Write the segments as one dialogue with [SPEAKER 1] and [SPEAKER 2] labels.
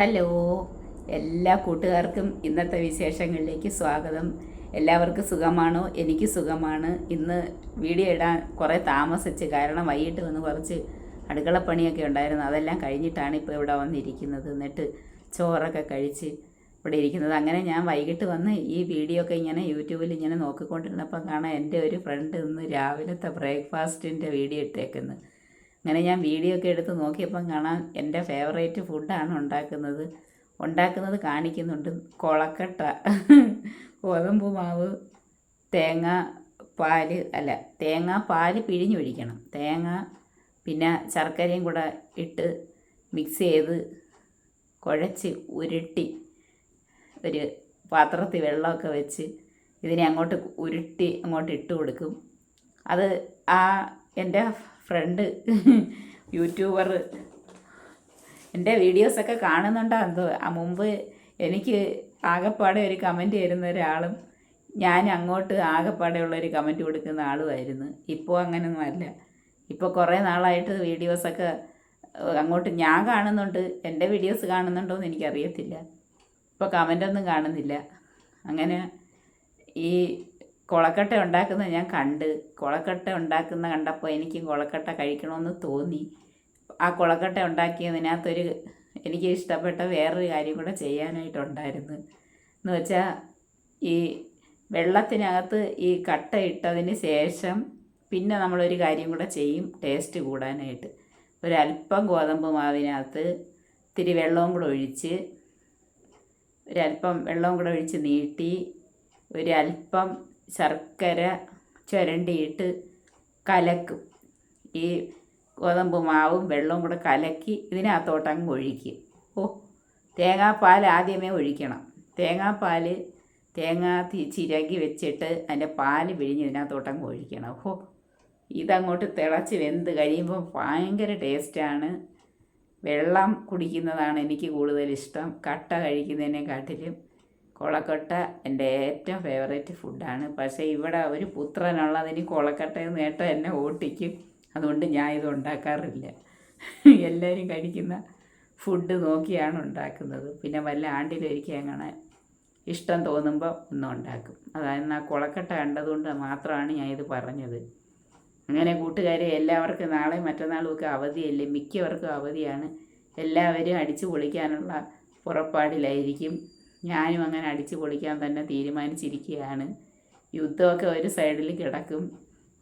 [SPEAKER 1] Hello. എല്ലാ കൂട്ടുകാർക്കും ഇന്നത്തെ വിശേഷങ്ങളിലേക്ക് സ്വാഗതം. എല്ലാവർക്കും സുഖമാണോ? എനിക്ക് സുഖമാണ്. ഇന്ന് വീഡിയോ ഇടാൻ കുറേ താമസിച്ച് കാരണം വൈകിട്ട് വന്ന് കുറച്ച് അടുക്കളപ്പണിയൊക്കെ ഉണ്ടായിരുന്നു. അതെല്ലാം കഴിഞ്ഞിട്ടാണ് ഇപ്പോൾ ഇവിടെ വന്നിരിക്കുന്നത്. എന്നിട്ട് ചോറൊക്കെ കഴിച്ച് ഇവിടെ ഇരിക്കുന്നത്. അങ്ങനെ ഞാൻ വൈകിട്ട് വന്ന് ഈ വീഡിയോ ഒക്കെ ഇങ്ങനെ യൂട്യൂബിൽ ഇങ്ങനെ നോക്കിക്കൊണ്ടിരുന്നപ്പോൾ കാണാൻ എന്റെ ഒരു ഫ്രണ്ട് ഇന്ന് രാവിലത്തെ ബ്രേക്ക്ഫാസ്റ്റിന്റെ വീഡിയോ ഇട്ടേക്കുന്നത് അങ്ങനെ ഞാൻ വീഡിയോ ഒക്കെ എടുത്ത് നോക്കിയപ്പം കാണാൻ എന്റെ ഫേവറേറ്റ് ഫുഡാണ് ഉണ്ടാക്കുന്നത്. ഉണ്ടാക്കുന്നത് കാണിക്കുന്നുണ്ട്. കൊളക്കട്ട ഗോതമ്പ് മാവ് തേങ്ങ പാൽ അല്ല തേങ്ങ പാൽ പിഴിഞ്ഞൊഴിക്കണം തേങ്ങ പിന്നെ ശർക്കരയും കൂടെ ഇട്ട് മിക്സ് ചെയ്ത് കുഴച്ച് ഉരുട്ടി ഒരു പാത്രത്തിൽ വെള്ളമൊക്കെ വെച്ച് ഇതിനെ അങ്ങോട്ട് ഉരുട്ടി അങ്ങോട്ട് ഇട്ട് കൊടുക്കും. അത് ആ എന്റെ ഫ്രണ്ട് യൂട്യൂബർ എന്റെ വീഡിയോസൊക്കെ കാണുന്നുണ്ടോ? എന്തോ? മുമ്പ് എനിക്ക് ആകെപ്പാടെ ഒരു കമന്റ് തരുന്ന ഒരാളും ഞാൻ അങ്ങോട്ട് ആകെപ്പാടെ ഉള്ളൊരു കമന്റ് കൊടുക്കുന്ന ആളുമായിരുന്നു. ഇപ്പോൾ അങ്ങനെയൊന്നും അല്ല. ഇപ്പോൾ കുറേ നാളായിട്ട് വീഡിയോസൊക്കെ അങ്ങോട്ട് ഞാൻ കാണുന്നുണ്ട്. എന്റെ വീഡിയോസ് കാണുന്നുണ്ടോ എന്ന് എനിക്കറിയത്തില്ല. ഇപ്പോൾ കമന്റൊന്നും കാണുന്നില്ല. അങ്ങനെ ഈ കൊളക്കട്ട ഉണ്ടാക്കുന്നത് ഞാൻ കണ്ട്. കൊളക്കട്ട ഉണ്ടാക്കുന്ന കണ്ടപ്പോൾ എനിക്കും കൊളക്കട്ട കഴിക്കണമെന്ന് തോന്നി. ആ കൊളക്കട്ട ഉണ്ടാക്കിയതിനകത്തൊരു എനിക്ക് ഇഷ്ടപ്പെട്ട വേറൊരു കാര്യം കൂടെ ചെയ്യാനായിട്ടുണ്ടായിരുന്നു. എന്ന് വെച്ചാൽ ഈ വെള്ളത്തിനകത്ത് ഈ കട്ട ഇട്ടതിന് ശേഷം പിന്നെ നമ്മളൊരു കാര്യം കൂടെ ചെയ്യും ടേസ്റ്റ് കൂടാനായിട്ട്. ഒരല്പം ഗോതമ്പ് മാവിനകത്ത് ഇത്തിരി വെള്ളവും കൂടെ ഒഴിച്ച് ഒരല്പം വെള്ളവും കൂടെ ഒഴിച്ച് നീട്ടി ഒരല്പം ശർക്കര ചുരണ്ടിയിട്ട് കലക്കും. ഈ ഗോതമ്പ് മാവും വെള്ളവും കൂടെ കലക്കി ഇതിനകത്തോട്ട് അങ്ങ് ഒഴിക്കും. ഓ തേങ്ങാപ്പാൽ ആദ്യമേ ഒഴിക്കണം. തേങ്ങാപ്പാൽ തേങ്ങ ചിരകി വെച്ചിട്ട് അതിന്റെ പാൽ പിഴിഞ്ഞ് ഇതിനകത്തോട്ട് അങ്ങ് ഒഴിക്കണം. ഓ ഇതങ്ങോട്ട് തിളച്ച് വെന്ത് കഴിയുമ്പോൾ ഭയങ്കര ടേസ്റ്റാണ്. വെള്ളം കുടിക്കുന്നതാണ് എനിക്ക് കൂടുതൽ ഇഷ്ടം. കട്ട കഴിക്കുന്നതിനെക്കാട്ടിലും കൊളക്കട്ട എന്റെ ഏറ്റവും ഫേവറേറ്റ് ഫുഡാണ് പക്ഷേ ഇവിടെ ഒരു പുത്രനുള്ളതിന് കൊളക്കട്ട നേട്ടം എന്നെ ഓട്ടിക്കും. അതുകൊണ്ട് ഞാൻ ഇത് ഉണ്ടാക്കാറില്ല. എല്ലാവരും കഴിക്കുന്ന ഫുഡ് നോക്കിയാണ് ഉണ്ടാക്കുന്നത്. പിന്നെ വല്ല ആണ്ടിലൊരിക്കൽ അങ്ങനെ ഇഷ്ടം തോന്നുമ്പോൾ ഒന്നും ഉണ്ടാക്കും. അതായത് ആ കൊളക്കട്ട കണ്ടതുകൊണ്ട് മാത്രമാണ് ഞാൻ ഇത് പറഞ്ഞത്. അങ്ങനെ കൂട്ടുകാരെ എല്ലാവർക്കും നാളെ മറ്റന്നാളും ഒക്കെ അവധിയല്ലേ? മിക്കവർക്കും അവധിയാണ്. എല്ലാവരും അടിച്ചു പൊളിക്കാനുള്ള പുറപ്പാടിലായിരിക്കും. ഞാനും അങ്ങനെ അടിച്ചു പൊളിക്കാൻ തന്നെ തീരുമാനിച്ചിരിക്കുകയാണ്. യുദ്ധമൊക്കെ ഒരു സൈഡിൽ കിടക്കും.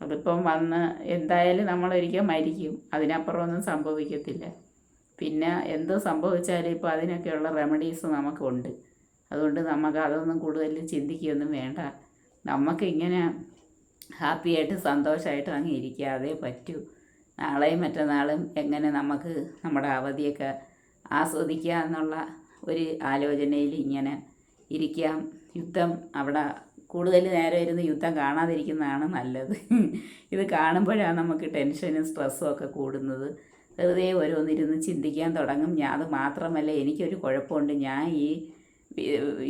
[SPEAKER 1] അതിപ്പം വന്ന് എന്തായാലും നമ്മളൊരിക്കൽ മരിക്കും. അതിനപ്പുറം ഒന്നും സംഭവിക്കത്തില്ല. പിന്നെ എന്ത് സംഭവിച്ചാലും ഇപ്പോൾ അതിനൊക്കെയുള്ള റെമഡീസ് നമുക്കുണ്ട്. അതുകൊണ്ട് നമുക്ക് അതൊന്നും കൂടുതൽ ചിന്തിക്കുകയൊന്നും വേണ്ട. നമുക്ക് ഇങ്ങനെ ഹാപ്പിയായിട്ട് സന്തോഷമായിട്ട് അങ്ങ് ഇരിക്കാതെ പറ്റൂ. നാളെയും മറ്റന്നാളും എങ്ങനെ നമുക്ക് നമ്മുടെ അവധിയൊക്കെ ആസ്വദിക്കുക എന്നുള്ള ഒരു ആലോചനയിൽ ഇങ്ങനെ ഇരിക്കാം യുദ്ധം അവിടെ കൂടുതൽ നേരം ഇരുന്ന് യുദ്ധം കാണാതിരിക്കുന്നതാണ് നല്ലത്. ഇത് കാണുമ്പോഴാണ് നമുക്ക് ടെൻഷനും സ്ട്രെസ്സും ഒക്കെ കൂടുന്നത്. വെറുതെ ഓരോന്നിരുന്ന് ചിന്തിക്കാൻ തുടങ്ങും. ഞാൻ അത് മാത്രമല്ല എനിക്കൊരു കുഴപ്പമുണ്ട്. ഞാൻ ഈ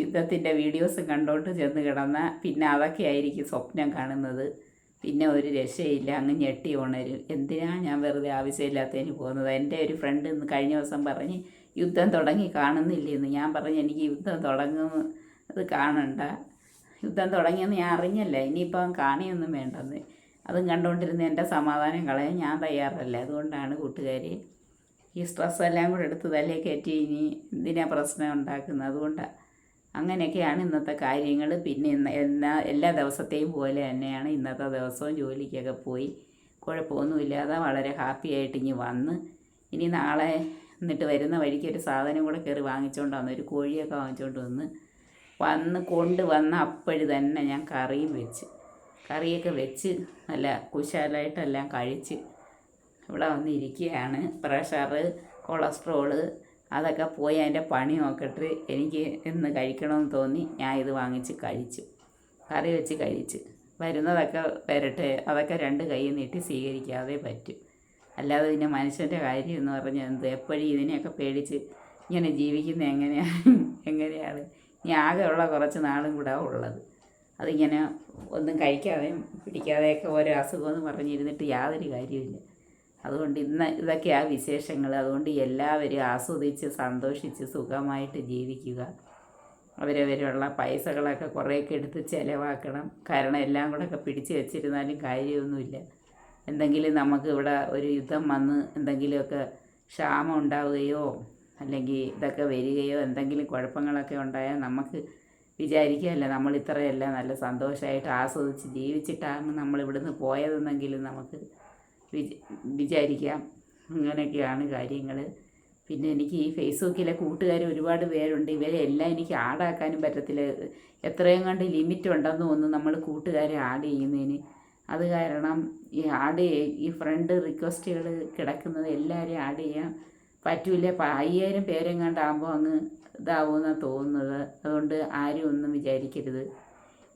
[SPEAKER 1] യുദ്ധത്തിന്റെ വീഡിയോസ് കണ്ടോണ്ട് ചെന്ന് കിടന്ന പിന്നെ അതൊക്കെ ആയിരിക്കും സ്വപ്നം കാണുന്നത്. പിന്നെ ഒരു രക്ഷയില്ല അങ്ങ് ഞെട്ടി ഉണരും. എന്തിനാണ് ഞാൻ വെറുതെ ആവശ്യമില്ലാത്തതിന് പോകുന്നത്? എന്റെ ഒരു ഫ്രണ്ട് കഴിഞ്ഞ ദിവസം പറഞ്ഞ് യുദ്ധം തുടങ്ങി കാണുന്നില്ലെന്ന് ഞാൻ പറഞ്ഞു എനിക്ക് യുദ്ധം തുടങ്ങുന്ന. അത് കാണണ്ട. യുദ്ധം തുടങ്ങിയെന്ന് ഞാൻ അറിഞ്ഞല്ല. ഇനിയിപ്പം കാണിയൊന്നും വേണ്ടെന്ന്. അതും കണ്ടുകൊണ്ടിരുന്ന എന്റെ സമാധാനം കളയാൻ ഞാൻ തയ്യാറല്ല. അതുകൊണ്ടാണ് കൂട്ടുകാർ ഈ സ്ട്രെസ് എല്ലാം കൂടെ എടുത്ത് തലേ കയറ്റി ഇനി എന്തിനാ പ്രശ്നം ഉണ്ടാക്കുന്നത്? അതുകൊണ്ടാണ് അങ്ങനെയൊക്കെയാണ് ഇന്നത്തെ കാര്യങ്ങൾ പിന്നെ ഇന്ന് എല്ലാ എല്ലാ ദിവസത്തെയും പോലെ തന്നെയാണ് ഇന്നത്തെ ദിവസവും ജോലിക്കൊക്കെ പോയി. കുഴപ്പമൊന്നുമില്ലാതെ വളരെ ഹാപ്പി ആയിട്ട് ഇനി വന്ന്. ഇനി നാളെ എന്നിട്ട് വരുന്ന വഴിക്ക് ഒരു സാധനം കൂടെ കയറി വാങ്ങിച്ചുകൊണ്ട് വന്നു ഒരു കോഴിയൊക്കെ വാങ്ങിച്ചുകൊണ്ട് വന്ന് വന്ന് കൊണ്ട് വന്ന അപ്പോഴ് തന്നെ ഞാൻ കറിയും വെച്ച്. കറിയൊക്കെ വെച്ച് നല്ല കുശാലായിട്ടെല്ലാം കഴിച്ച് ഇവിടെ വന്നിരിക്കുകയാണ്. പ്രഷറ് കൊളസ്ട്രോൾ അതൊക്കെ പോയി അതിന്റെ പണി നോക്കിയിട്ട് എനിക്ക് ഇന്ന് കഴിക്കണമെന്ന് തോന്നി. ഞാൻ ഇത് വാങ്ങിച്ച് കഴിച്ചു. കറി വെച്ച് കഴിച്ച്. വരുന്നതൊക്കെ വരട്ടെ അതൊക്കെ രണ്ട് കൈ നീട്ടി സ്വീകരിക്കാതെ പറ്റും. അല്ലാതെ പിന്നെ മനുഷ്യന്റെ കാര്യം എന്ന് പറഞ്ഞാൽ എന്ത്? എപ്പോഴും ഇതിനെയൊക്കെ പേടിച്ച് ഇങ്ങനെ ജീവിക്കുന്ന എങ്ങനെയാണ് എങ്ങനെയാണ്? ഇനി ആകെയുള്ള കുറച്ച് നാളും കൂടെ ഉള്ളത്. അതിങ്ങനെ ഒന്നും കഴിക്കാതെയും പിടിക്കാതെയൊക്കെ ഓരോ അസുഖമെന്ന് പറഞ്ഞിരുന്നിട്ട് യാതൊരു കാര്യമില്ല അതുകൊണ്ട് ഇന്ന് ആ വിശേഷങ്ങൾ അതുകൊണ്ട് എല്ലാവരും ആസ്വദിച്ച് സന്തോഷിച്ച് സുഖമായിട്ട് ജീവിക്കുക. അവരവരുള്ള പൈസകളൊക്കെ കുറേയൊക്കെ എടുത്ത് ചിലവാക്കണം. കാരണം എല്ലാം കൂടെ ഒക്കെ പിടിച്ച് വെച്ചിരുന്നാലും കാര്യമൊന്നുമില്ല. എന്തെങ്കിലും നമുക്ക് ഇവിടെ ഒരു യുദ്ധം വന്ന് എന്തെങ്കിലുമൊക്കെ ക്ഷാമം ഉണ്ടാവുകയോ അല്ലെങ്കിൽ ഇതൊക്കെ വരികയോ എന്തെങ്കിലും കുഴപ്പങ്ങളൊക്കെ ഉണ്ടായാൽ നമുക്ക് വിചാരിക്കുകയല്ല. നമ്മൾ ഇത്രയല്ല നല്ല സന്തോഷമായിട്ട് ആസ്വദിച്ച് ജീവിച്ചിട്ടാണ് നമ്മൾ ഇവിടുന്ന് പോയതെന്നെങ്കിലും നമുക്ക് വിചാരിക്കാം. അങ്ങനെയൊക്കെയാണ് കാര്യങ്ങൾ പിന്നെ എനിക്ക് ഈ ഫേസ്ബുക്കിലെ കൂട്ടുകാർ ഒരുപാട് പേരുണ്ട്. ഇവരെ എല്ലാം എനിക്ക് ആഡാക്കാനും പറ്റത്തില്ല. എത്രയും കണ്ട് ലിമിറ്റ് ഉണ്ടെന്ന് തോന്നുന്നു നമ്മൾ കൂട്ടുകാരെ ആഡ് ചെയ്യുന്നതിന്. അത് കാരണം ഈ ആഡ് ഈ ഫ്രണ്ട് റിക്വസ്റ്റുകൾ കിടക്കുന്നത് എല്ലാവരെയും ആഡ് ചെയ്യാൻ പറ്റൂല. അയ്യായിരം പേരെങ്ങാണ്ടാകുമ്പോൾ അങ്ങ് ഇതാവുമെന്നാണ് തോന്നുന്നത്. അതുകൊണ്ട് ആരും ഒന്നും വിചാരിക്കരുത്.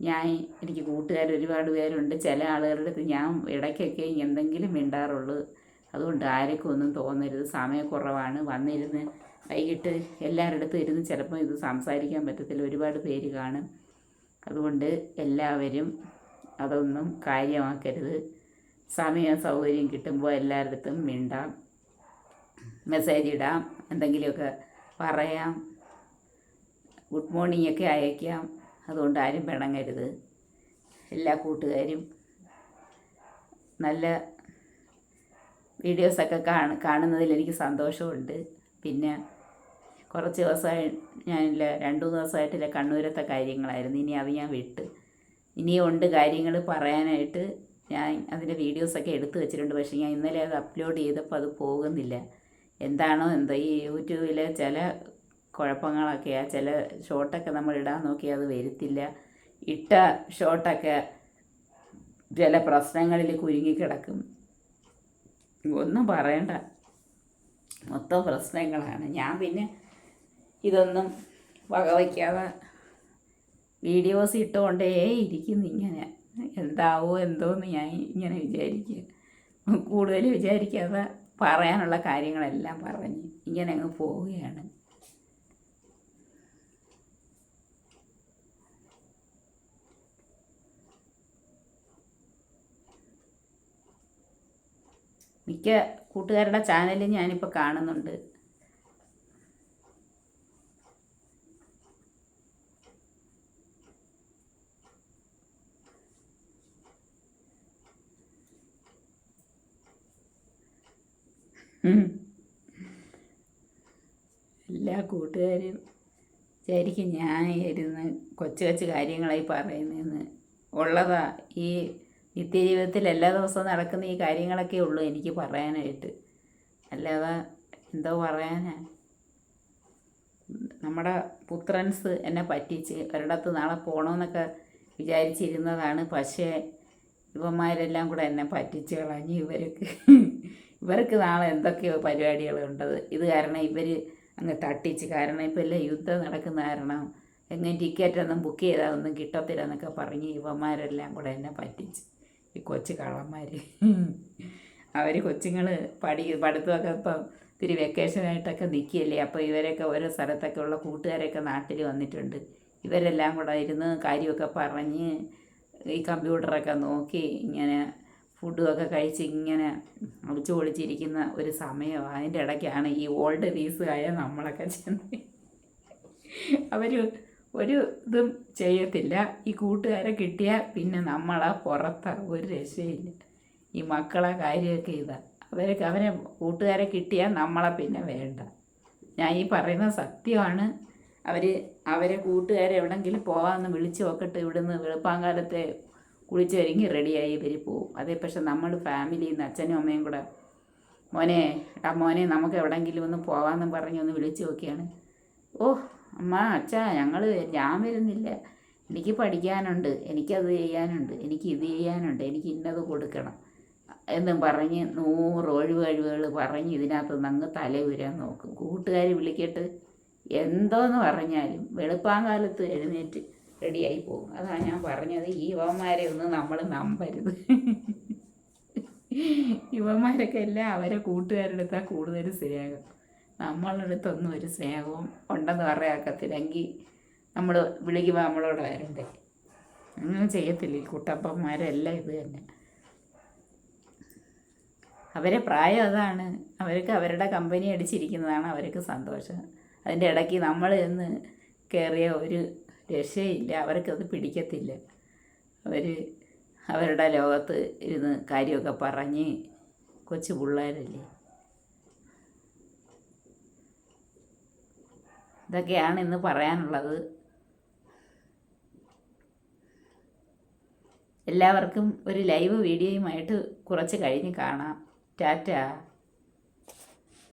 [SPEAKER 1] ഞാൻ എനിക്ക് കൂട്ടുകാർ ഒരുപാട് പേരുണ്ട്. ചില ആളുകളുടെ അടുത്ത് ഞാൻ ഇടയ്ക്കൊക്കെ എന്തെങ്കിലും മിണ്ടാറുള്ളൂ. അതുകൊണ്ട് ആർക്കും ഒന്നും തോന്നരുത്. സമയക്കുറവാണ് വന്നിരുന്ന് വൈകിട്ട് എല്ലാവരുടെ അടുത്തും ഇരുന്ന് ചിലപ്പോൾ ഇത് സംസാരിക്കാൻ പറ്റത്തില്ല. ഒരുപാട് പേര് കാണും. അതുകൊണ്ട് എല്ലാവരും അതൊന്നും കാര്യമാക്കരുത്. സമയം സൗകര്യം കിട്ടുമ്പോൾ എല്ലായിടത്തും മിണ്ടാം. മെസ്സേജ് ഇടാം. എന്തെങ്കിലുമൊക്കെ പറയാം. ഗുഡ് മോർണിംഗ് ഒക്കെ അയക്കാം. അതുകൊണ്ട് ആരും പിണങ്ങരുത്. എല്ലാ കൂട്ടുകാരും നല്ല വീഡിയോസൊക്കെ കാണ കാണുന്നതിൽ എനിക്ക് സന്തോഷമുണ്ട്. പിന്നെ കുറച്ച് ദിവസമായി ഞാനില്ല രണ്ടു ദിവസമായിട്ടില്ല കണ്ണൂരത്തെ കാര്യങ്ങളായിരുന്നു. ഇനി അത് ഞാൻ വിട്ട് ഇനിയും ഉണ്ട് കാര്യങ്ങൾ പറയാനായിട്ട് ഞാൻ അതിന്റെ വീഡിയോസൊക്കെ എടുത്തു വെച്ചിട്ടുണ്ട്. പക്ഷേ ഞാൻ ഇന്നലെ അത് അപ്ലോഡ് ചെയ്തപ്പോൾ അത് പോകുന്നില്ല. എന്താണോ എന്തോ ഈ യൂട്യൂബിലെ ചില കുഴപ്പങ്ങളൊക്കെയാണ് ചില ഷോട്ടൊക്കെ നമ്മൾ ഇടാൻ നോക്കി അത് വരുത്തില്ല. ഇട്ട ഷോട്ടൊക്കെ ചില പ്രശ്നങ്ങളിൽ കുരുങ്ങിക്കിടക്കും ഒന്നും പറയണ്ട. മൊത്തം പ്രശ്നങ്ങളാണ്. ഞാൻ പിന്നെ ഇതൊന്നും വകവയ്ക്കാതെ വീഡിയോസ് ഇട്ടുകൊണ്ടേ ഇരിക്കുന്നു ഇങ്ങനെ. എന്താവോ എന്തോന്ന് ഞാൻ ഇങ്ങനെ വിചാരിക്കുക കൂടുതൽ വിചാരിക്കാതെ പറയാനുള്ള കാര്യങ്ങളെല്ലാം പറഞ്ഞ് ഇങ്ങനെ അങ്ങ് പോവുകയാണ്. മിക്ക കൂട്ടുകാരുടെ ചാനലും ഞാനിപ്പോൾ കാണുന്നുണ്ട്. എല്ലാ കൂട്ടുകാരും വിചാരിക്കും ഞാൻ ഇരുന്ന് കൊച്ചു കൊച്ചു കാര്യങ്ങളായി പറയുന്നതെന്ന് ഉള്ളതാ ഈ നിത്യജീവിതത്തിൽ എല്ലാ ദിവസവും നടക്കുന്ന ഈ കാര്യങ്ങളൊക്കെ ഉള്ളൂ എനിക്ക് പറയാനായിട്ട്. അല്ലാതെ എന്തോ പറയാനാ? നമ്മുടെ പുത്രൻസ് എന്നെ പറ്റിച്ച് ഒരിടത്ത് നാളെ പോകണമെന്നൊക്കെ വിചാരിച്ചിരുന്നതാണ്. പക്ഷേ ഇവന്മാരെല്ലാം കൂടെ എന്നെ പറ്റിച്ച് കളഞ്ഞു ഇവർക്ക് ഇവർക്ക് നാളെ എന്തൊക്കെയോ പരിപാടികളുണ്ടത്. ഇത് കാരണം ഇവർ അങ്ങ് തട്ടിച്ച് കാരണം ഇപ്പം എല്ലാം യുദ്ധം നടക്കുന്ന കാരണം എങ്ങനെ ടിക്കറ്റൊന്നും ബുക്ക് ചെയ്താൽ ഒന്നും കിട്ടത്തില്ല എന്നൊക്കെ പറഞ്ഞ് ഇവന്മാരെല്ലാം കൂടെ എന്നെ പറ്റിച്ച്. ഈ കൊച്ചു കള്ളന്മാർ അവർ കൊച്ചുങ്ങൾ പഠി പഠിത്തമൊക്കെ ഇപ്പം ഇത്തിരി വെക്കേഷനായിട്ടൊക്കെ നിൽക്കുകയല്ലേ അപ്പോൾ ഇവരൊക്കെ ഓരോ സ്ഥലത്തൊക്കെ ഉള്ള കൂട്ടുകാരൊക്കെ നാട്ടിൽ വന്നിട്ടുണ്ട്. ഇവരെല്ലാം കൂടെ ഇരുന്ന് കാര്യമൊക്കെ പറഞ്ഞ് ഈ കമ്പ്യൂട്ടറൊക്കെ നോക്കി ഇങ്ങനെ ഫുഡുമൊക്കെ കഴിച്ച് ഇങ്ങനെ ഒളിച്ചു പൊളിച്ചിരിക്കുന്ന ഒരു സമയമാണ് അതിന്റെ ഇടയ്ക്കാണ് ഈ ഓൾഡ് ആയ നമ്മളൊക്കെ ചെന്ന് അവർ ഒരു ഇതും ചെയ്യത്തില്ല. ഈ കൂട്ടുകാരെ കിട്ടിയാൽ പിന്നെ നമ്മളെ പുറത്ത ഒരു രക്ഷയില്ല. ഈ മക്കളെ കാര്യമൊക്കെ ഇതാ. അവരൊക്കെ അവരെ കൂട്ടുകാരെ കിട്ടിയാൽ നമ്മളെ പിന്നെ വേണ്ട. ഞാൻ ഈ പറയുന്ന സത്യമാണ്. അവർ അവരെ കൂട്ടുകാരെ എവിടെങ്കിലും പോകാമെന്ന് വിളിച്ചു നോക്കട്ടെ ഇവിടുന്ന്. വെളുപ്പാങ്കാലത്തെ കുളിച്ച് ഒരുങ്ങി റെഡിയായി ഇവർ പോവും. അതേ പക്ഷെ നമ്മൾ ഫാമിലിയിൽ നിന്ന് അച്ഛനും അമ്മയും കൂടെ മോനെ ആ മോനെ നമുക്ക് എവിടെയെങ്കിലും ഒന്ന് പോകാമെന്ന് പറഞ്ഞ് ഒന്ന് വിളിച്ച് നോക്കിയാണ്. ഓ അമ്മ അച്ഛാ ഞങ്ങൾ ഞാൻ വരുന്നില്ല. എനിക്ക് പഠിക്കാനുണ്ട്. എനിക്കത് ചെയ്യാനുണ്ട്. എനിക്ക് ഇത് ചെയ്യാനുണ്ട്. എനിക്ക് ഇന്നത് കൊടുക്കണം. എന്നും പറഞ്ഞ് നൂറ് ഒഴിവ് കഴിവുകൾ പറഞ്ഞ് ഇതിനകത്ത് നങ്ങ് തല ഉരാൻ നോക്കും. കൂട്ടുകാർ വിളിക്കട്ട് എന്തോന്ന് പറഞ്ഞാലും വെളുപ്പാങ്കാലത്ത് എഴുന്നേറ്റ് റെഡിയായി പോകും. അതാണ് ഞാൻ പറഞ്ഞത് ഈ യുവന്മാരെ ഒന്നും നമ്മൾ നമ്പരുത്. യുവന്മാരൊക്കെ എല്ലാം അവരെ കൂട്ടുകാരുടെ അടുത്താണ് കൂടുതൽ സ്നേഹം. നമ്മളുടെ അടുത്തൊന്നും ഒരു സ്നേഹവും ഉണ്ടെന്ന് പറയാക്കത്തില്ലെങ്കിൽ നമ്മൾ വിളിക്കുമ്പോൾ നമ്മളോട് വരണ്ടേ? അങ്ങനെ ചെയ്യത്തില്ല. ഈ കുട്ടപ്പന്മാരെല്ലാം ഇത് തന്നെ. അവരെ പ്രായം അതാണ്. അവർക്ക് അവരുടെ കമ്പനി അടിച്ചിരിക്കുന്നതാണ് അവർക്ക് സന്തോഷം. അതിന്റെ ഇടയ്ക്ക് നമ്മൾ എന്ന് കയറിയ ഒരു രക്ഷയില്ല അവർക്കത് പിടിക്കത്തില്ല. അവർ അവരുടെ ലോകത്ത് ഇരുന്ന് കാര്യമൊക്കെ പറഞ്ഞ് കൊച്ചു പിള്ളേരല്ലേ. ഇതൊക്കെയാണ് ഇന്ന് പറയാനുള്ളത്. എല്ലാവർക്കും ഒരു ലൈവ് വീഡിയോയുമായിട്ട് കുറച്ച് കഴിഞ്ഞ് കാണാം. ടാറ്റ.